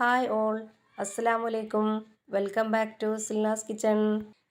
Hi all. അസ്സലാമു അലൈക്കും welcome back to Silna's kitchen.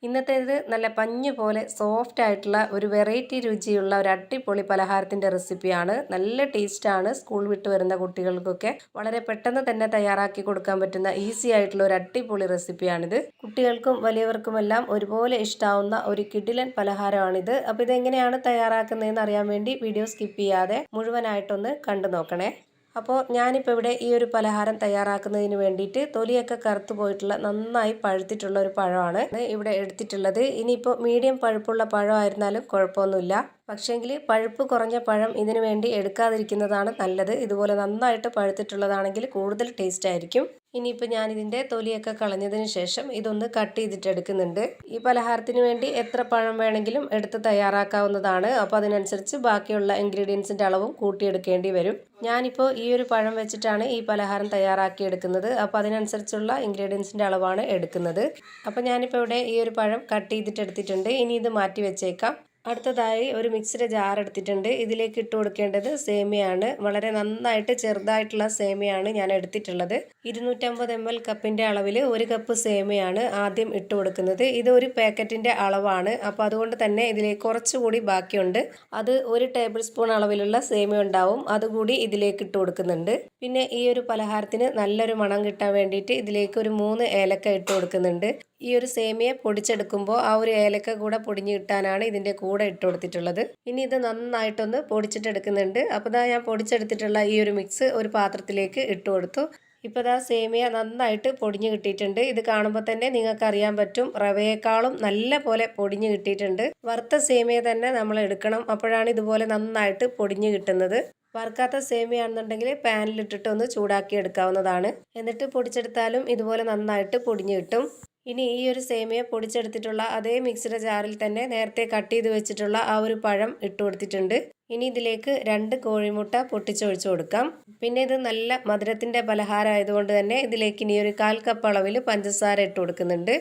ഇന്നത്തേത് നല്ല പഞ്ഞ് പോലെ സോഫ്റ്റ് ആയിട്ടുള്ള ഒരു വെറൈറ്റി രുചിയുള്ള ഒരു അടിപൊളി പലഹാരത്തിന്റെ റെസിപ്പിയാണ്. നല്ല ടേസ്റ്റാണ് സ്കൂൾ വിട്ട് വരുന്ന കുട്ടികൾക്കൊക്കെ. വളരെ പെട്ടെന്ന് തന്നെ തയ്യാറാക്കി കൊടുക്കാൻ പറ്റുന്ന ഈസി ആയിട്ടുള്ള ഒരു അടിപൊളി റെസിപ്പിയാണിത്. കുട്ടികൾക്കും വലിയവർക്കുമെല്ലാം ഒരുപോലെ ഇഷ്ടാവുന്ന ഒരു കിഡിലൻ പലഹാരമാണിത്. അപ്പോൾ ഇതെങ്ങനെയാണ് തയ്യാറാക്കുന്നതെന്ന് അറിയാൻ വേണ്ടി വീഡിയോ സ്കിപ്പ് ചെയ്യാതെ മുഴുവനായിട്ടൊന്ന് കണ്ടു നോക്കണേ. അപ്പോൾ ഞാനിപ്പോൾ ഇവിടെ ഈ ഒരു പലഹാരം തയ്യാറാക്കുന്നതിന് വേണ്ടിയിട്ട് തൊലിയൊക്കെ കറുത്തു പോയിട്ടുള്ള നന്നായി പഴുത്തിട്ടുള്ള ഒരു പഴമാണ്. ഇവിടെ എടുത്തിട്ടുള്ളത്. ഇനിയിപ്പോൾ മീഡിയം പഴുപ്പുള്ള പഴമായിരുന്നാലും കുഴപ്പമൊന്നുമില്ല. പക്ഷേങ്കിൽ പഴുപ്പ് കുറഞ്ഞ പഴം ഇതിനു വേണ്ടി എടുക്കാതിരിക്കുന്നതാണ് നല്ലത്. ഇതുപോലെ നന്നായിട്ട് പഴുത്തിട്ടുള്ളതാണെങ്കിൽ കൂടുതൽ ടേസ്റ്റ് ആയിരിക്കും. ഇനിയിപ്പോൾ ഞാനിതിന്റെ തൊലിയൊക്കെ കളഞ്ഞതിന് ശേഷം ഇതൊന്ന് കട്ട് ചെയ്തിട്ട് എടുക്കുന്നുണ്ട്. ഈ പലഹാരത്തിന് വേണ്ടി എത്ര പഴം വേണമെങ്കിലും എടുത്ത് തയ്യാറാക്കാവുന്നതാണ്. അപ്പോൾ അതിനനുസരിച്ച് ബാക്കിയുള്ള ഇൻഗ്രീഡിയൻസിന്റെ അളവും കൂട്ടിയെടുക്കേണ്ടി വരും. ഞാനിപ്പോൾ ഈ ഒരു പഴം വെച്ചിട്ടാണ് ഈ പലഹാരം തയ്യാറാക്കി എടുക്കുന്നത്. അപ്പോൾ അതിനനുസരിച്ചുള്ള ഇൻഗ്രീഡിയൻസിന്റെ അളവാണ് എടുക്കുന്നത്. അപ്പോൾ ഞാനിപ്പോൾ ഇവിടെ ഈ ഒരു പഴം കട്ട് ചെയ്തിട്ട് എടുത്തിട്ടുണ്ട്. ഇനി ഇത് മാറ്റി വെച്ചേക്കാം. അടുത്തതായി ഒരു മിക്സിയുടെ ജാർ എടുത്തിട്ടുണ്ട്. ഇതിലേക്ക് ഇട്ട് കൊടുക്കേണ്ടത് സേമിയാണ്. വളരെ നന്നായിട്ട് ചെറുതായിട്ടുള്ള സേമിയാണ് ഞാൻ എടുത്തിട്ടുള്ളത്. ഇരുന്നൂറ്റമ്പത് എം എൽ കപ്പിന്റെ അളവിൽ ഒരു കപ്പ് സേമിയാണ് ആദ്യം ഇട്ട് കൊടുക്കുന്നത്. ഇത് ഒരു പാക്കറ്റിന്റെ അളവാണ്. അപ്പോൾ അതുകൊണ്ട് തന്നെ ഇതിലേക്ക് കുറച്ചുകൂടി ബാക്കിയുണ്ട്. അത് ഒരു ടേബിൾ സ്പൂൺ അളവിലുള്ള സേമിയ ഉണ്ടാവും. അതുകൂടി ഇതിലേക്ക് ഇട്ട് കൊടുക്കുന്നുണ്ട്. പിന്നെ ഈ ഒരു പലഹാരത്തിന് നല്ലൊരു മണം കിട്ടാൻ വേണ്ടിയിട്ട് ഇതിലേക്ക് ഒരു മൂന്ന് ഏലക്ക ഇട്ട് കൊടുക്കുന്നുണ്ട്. ഈ ഒരു സേമിയ പൊടിച്ചെടുക്കുമ്പോൾ ആ ഒരു ഏലക്ക കൂടെ പൊടിഞ്ഞു കിട്ടാനാണ് ഇതിന്റെ കൂടെ ഇട്ട് കൊടുത്തിട്ടുള്ളത്. ഇനി ഇത് നന്നായിട്ടൊന്ന് പൊടിച്ചിട്ടെടുക്കുന്നുണ്ട്. അപ്പോൾ ഇതാ ഞാൻ പൊടിച്ചെടുത്തിട്ടുള്ള ഈ ഒരു മിക്സ് ഒരു പാത്രത്തിലേക്ക് ഇട്ട് കൊടുത്തു. ഇപ്പോൾ ഇതാ സേമിയ നന്നായിട്ട് പൊടിഞ്ഞു കിട്ടിയിട്ടുണ്ട്. ഇത് കാണുമ്പോൾ തന്നെ നിങ്ങൾക്ക് അറിയാൻ പറ്റും റവയേക്കാളും നല്ല പോലെ പൊടിഞ്ഞു കിട്ടിയിട്ടുണ്ട്. വറുത്ത സേമിയ തന്നെ നമ്മൾ എടുക്കണം. അപ്പോഴാണ് ഇതുപോലെ നന്നായിട്ട് പൊടിഞ്ഞു കിട്ടുന്നത്. വറുക്കാത്ത സേമിയാണെന്നുണ്ടെങ്കിൽ പാനിലിട്ടിട്ട് ഒന്ന് ചൂടാക്കി എടുക്കാവുന്നതാണ്. എന്നിട്ട് പൊടിച്ചെടുത്താലും ഇതുപോലെ നന്നായിട്ട് പൊടിഞ്ഞു കിട്ടും. ഇനി ഈ ഒരു സേമിയ പൊടിച്ചെടുത്തിട്ടുള്ള അതേ മിക്സിയുടെ ജാറിൽ തന്നെ നേരത്തെ കട്ട് ചെയ്ത് വെച്ചിട്ടുള്ള ആ ഒരു പഴം ഇട്ട് കൊടുത്തിട്ടുണ്ട്. ഇനി ഇതിലേക്ക് രണ്ട് കോഴിമുട്ട പൊട്ടിച്ചൊഴിച്ചു കൊടുക്കാം. പിന്നെ ഇത് നല്ല മധുരത്തിന്റെ പലഹാരം ആയതുകൊണ്ട് തന്നെ ഇതിലേക്ക് ഇനി ഒരു കാൽ കപ്പ് അളവിൽ പഞ്ചസാര ഇട്ട് കൊടുക്കുന്നുണ്ട്.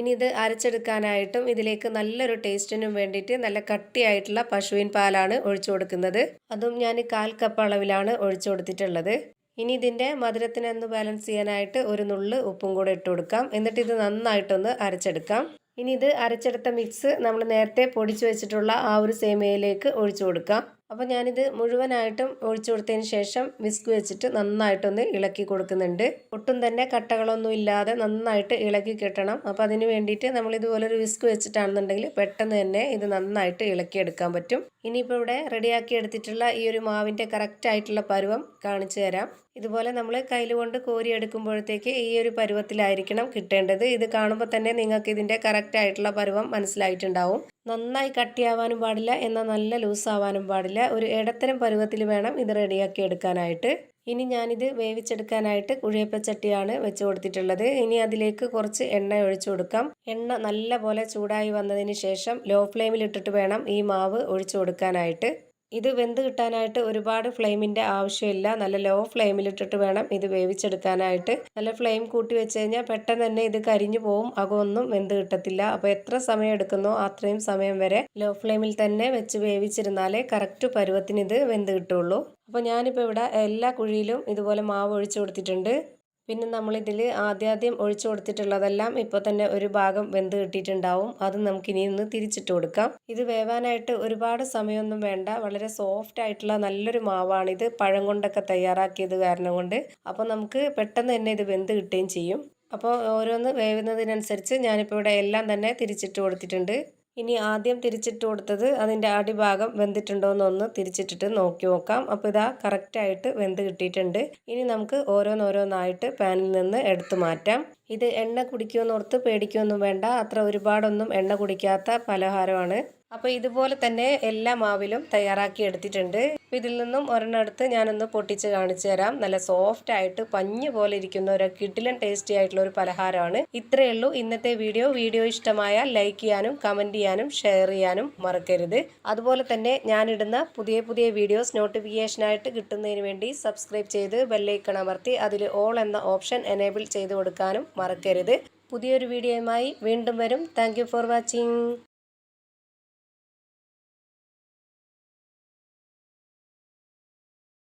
ഇനി ഇത് അരച്ചെടുക്കാനായിട്ടും ഇതിലേക്ക് നല്ലൊരു ടേസ്റ്റിനും വേണ്ടിയിട്ട് നല്ല കട്ടിയായിട്ടുള്ള പശുവിൻ പാലാണ് ഒഴിച്ചു കൊടുക്കുന്നത്. അതും ഞാൻ കാൽ കപ്പ് അളവിലാണ് ഒഴിച്ചു കൊടുത്തിട്ടുള്ളത്. ഇനി ഇതിന്റെ മധുരത്തിനൊന്ന് ബാലൻസ് ചെയ്യാനായിട്ട് ഒരു നുള്ള് ഉപ്പും കൂടെ ഇട്ട് കൊടുക്കാം. എന്നിട്ട് ഇത് നന്നായിട്ടൊന്ന് അരച്ചെടുക്കാം. ഇനി ഇത് അരച്ചെടുത്ത മിക്സ് നമ്മൾ നേരത്തെ പൊടിച്ചു വെച്ചിട്ടുള്ള ആ ഒരു സേമയിലേക്ക് ഒഴിച്ചു കൊടുക്കാം. അപ്പോൾ ഞാനിത് മുഴുവനായിട്ടും ഒഴിച്ചു കൊടുത്തതിന് ശേഷം വിസ്ക് വെച്ചിട്ട് നന്നായിട്ടൊന്ന് ഇളക്കി കൊടുക്കുന്നുണ്ട്. ഒട്ടും തന്നെ കട്ടകളൊന്നും ഇല്ലാതെ നന്നായിട്ട് ഇളക്കി കിട്ടണം. അപ്പോൾ അതിന് വേണ്ടിയിട്ട് നമ്മൾ ഇതുപോലെ ഒരു വിസ്ക് വെച്ചിട്ടാണെന്നുണ്ടെങ്കിൽ പെട്ടെന്ന് തന്നെ ഇത് നന്നായിട്ട് ഇളക്കിയെടുക്കാൻ പറ്റും. ഇനിയിപ്പോൾ ഇവിടെ റെഡിയാക്കി എടുത്തിട്ടുള്ള ഈ ഒരു മാവിന്റെ കറക്റ്റ് ആയിട്ടുള്ള പരുവം കാണിച്ചു തരാം. ഇതുപോലെ നമ്മൾ കയ്യിൽ കൊണ്ട് കോരി എടുക്കുമ്പോഴത്തേക്ക് ഈ ഒരു പരുവത്തിലായിരിക്കണം കിട്ടേണ്ടത്. ഇത് കാണുമ്പോൾ തന്നെ നിങ്ങൾക്ക് ഇതിന്റെ കറക്റ്റ് ആയിട്ടുള്ള പരുവം മനസ്സിലായിട്ടുണ്ടാവും. നന്നായി കട്ടിയാവാനും പാടില്ല എന്നാൽ നല്ല ലൂസ് ആവാനും പാടില്ല. ഒരു ഇടത്തരം പരുവത്തിൽ വേണം ഇത് റെഡിയാക്കി എടുക്കാനായിട്ട്. ഇനി ഞാനിത് വേവിച്ചെടുക്കാനായിട്ട് കുഴിയപ്പച്ചട്ടിയാണ് വെച്ച് കൊടുത്തിട്ടുള്ളത്. ഇനി അതിലേക്ക് കുറച്ച് എണ്ണ ഒഴിച്ചു കൊടുക്കാം. എണ്ണ നല്ല പോലെ ചൂടായി വന്നതിന് ശേഷം ലോ ഫ്ലെയിമിൽ ഇട്ടിട്ട് വേണം ഈ മാവ് ഒഴിച്ചു കൊടുക്കാനായിട്ട്. ഇത് വെന്ത് കിട്ടാനായിട്ട് ഒരുപാട് ഫ്ലെയിമിന്റെ ആവശ്യമില്ല. നല്ല ലോ ഫ്ലെയിമിലിട്ടിട്ട് വേണം ഇത് വേവിച്ചെടുക്കാനായിട്ട്. നല്ല ഫ്ലെയിം കൂട്ടി വെച്ച് കഴിഞ്ഞാൽ പെട്ടെന്ന് തന്നെ ഇത് കരിഞ്ഞു പോവും. അകമൊന്നും വെന്ത് കിട്ടത്തില്ല. അപ്പോൾ എത്ര സമയം എടുക്കുന്നോ അത്രയും സമയം വരെ ലോ ഫ്ലെയിമിൽ തന്നെ വെച്ച് വേവിച്ചിരുന്നാലേ കറക്റ്റ് പരുവത്തിന് ഇത് വെന്ത് കിട്ടുള്ളൂ. അപ്പോൾ ഞാനിപ്പോൾ ഇവിടെ എല്ലാ കുഴിയിലും ഇതുപോലെ മാവ് ഒഴിച്ചു കൊടുത്തിട്ടുണ്ട്. പിന്നെ നമ്മളിതിൽ ആദ്യാദ്യം ഒഴിച്ചു കൊടുത്തിട്ടുള്ളതെല്ലാം ഇപ്പോൾ തന്നെ ഒരു ഭാഗം വെന്ത് കിട്ടിയിട്ടുണ്ടാവും. അത് നമുക്കിനി ഒന്ന് തിരിച്ചിട്ട് കൊടുക്കാം. ഇത് വേവാനായിട്ട് ഒരുപാട് സമയമൊന്നും വേണ്ട. വളരെ സോഫ്റ്റ് ആയിട്ടുള്ള നല്ലൊരു മാവാണിത്. പഴം കൊണ്ടൊക്കെ തയ്യാറാക്കിയത് കാരണം കൊണ്ട്. അപ്പോൾ നമുക്ക് പെട്ടെന്ന് തന്നെ ഇത് വെന്ത് കിട്ടുകയും ചെയ്യും. അപ്പോൾ ഓരോന്ന് വേവുന്നതിനനുസരിച്ച് ഞാനിപ്പോൾ ഇവിടെ എല്ലാം തന്നെ തിരിച്ചിട്ട് കൊടുത്തിട്ടുണ്ട്. ഇനി ആദ്യം തിരിച്ചിട്ട് കൊടുത്തത് അതിന്റെ അടിഭാഗം വെന്തിട്ടുണ്ടോ എന്നൊന്ന് തിരിച്ചിട്ടിട്ട് നോക്കി നോക്കാം. അപ്പോൾ ഇതാ കറക്റ്റായിട്ട് വെന്ത് കിട്ടിയിട്ടുണ്ട്. ഇനി നമുക്ക് ഓരോന്നോരോന്നായിട്ട് പാനിൽ നിന്ന് എടുത്തു മാറ്റാം. ഇത് എണ്ണ കുടിക്കുമെന്നോർത്ത് പേടിക്കുകയൊന്നും വേണ്ട. അത്ര ഒരുപാടൊന്നും എണ്ണ കുടിക്കാത്ത പലഹാരമാണ്. അപ്പോൾ ഇതുപോലെ തന്നെ എല്ലാ മാവിലും തയ്യാറാക്കി എടുത്തിട്ടുണ്ട്. ഇതിൽ നിന്നും ഒരെണ്ണം എടുത്ത് ഞാനൊന്ന് പൊട്ടിച്ച് കാണിച്ചു തരാം. നല്ല സോഫ്റ്റ് ആയിട്ട് പഞ്ഞ് പോലെ ഇരിക്കുന്ന ഒരു കിഡിലൻ ടേസ്റ്റി ആയിട്ടുള്ള ഒരു പലഹാരമാണ്. ഇത്രയേ ഉള്ളൂ. ഇന്നത്തെ വീഡിയോ വീഡിയോ ഇഷ്ടമായ ലൈക്ക് ചെയ്യാനും കമന്റ് ചെയ്യാനും ഷെയർ ചെയ്യാനും മറക്കരുത്. അതുപോലെ തന്നെ ഞാനിടുന്ന പുതിയ പുതിയ വീഡിയോസ് നോട്ടിഫിക്കേഷനായിട്ട് കിട്ടുന്നതിന് വേണ്ടി സബ്സ്ക്രൈബ് ചെയ്ത് ബെല്ലൈക്കൺ അമർത്തി അതിൽ ഓൾ എന്ന ഓപ്ഷൻ എനേബിൾ ചെയ്ത് കൊടുക്കാനും മറക്കരുത്. പുതിയൊരു വീഡിയോയുമായി വീണ്ടും വരും. Thank for watching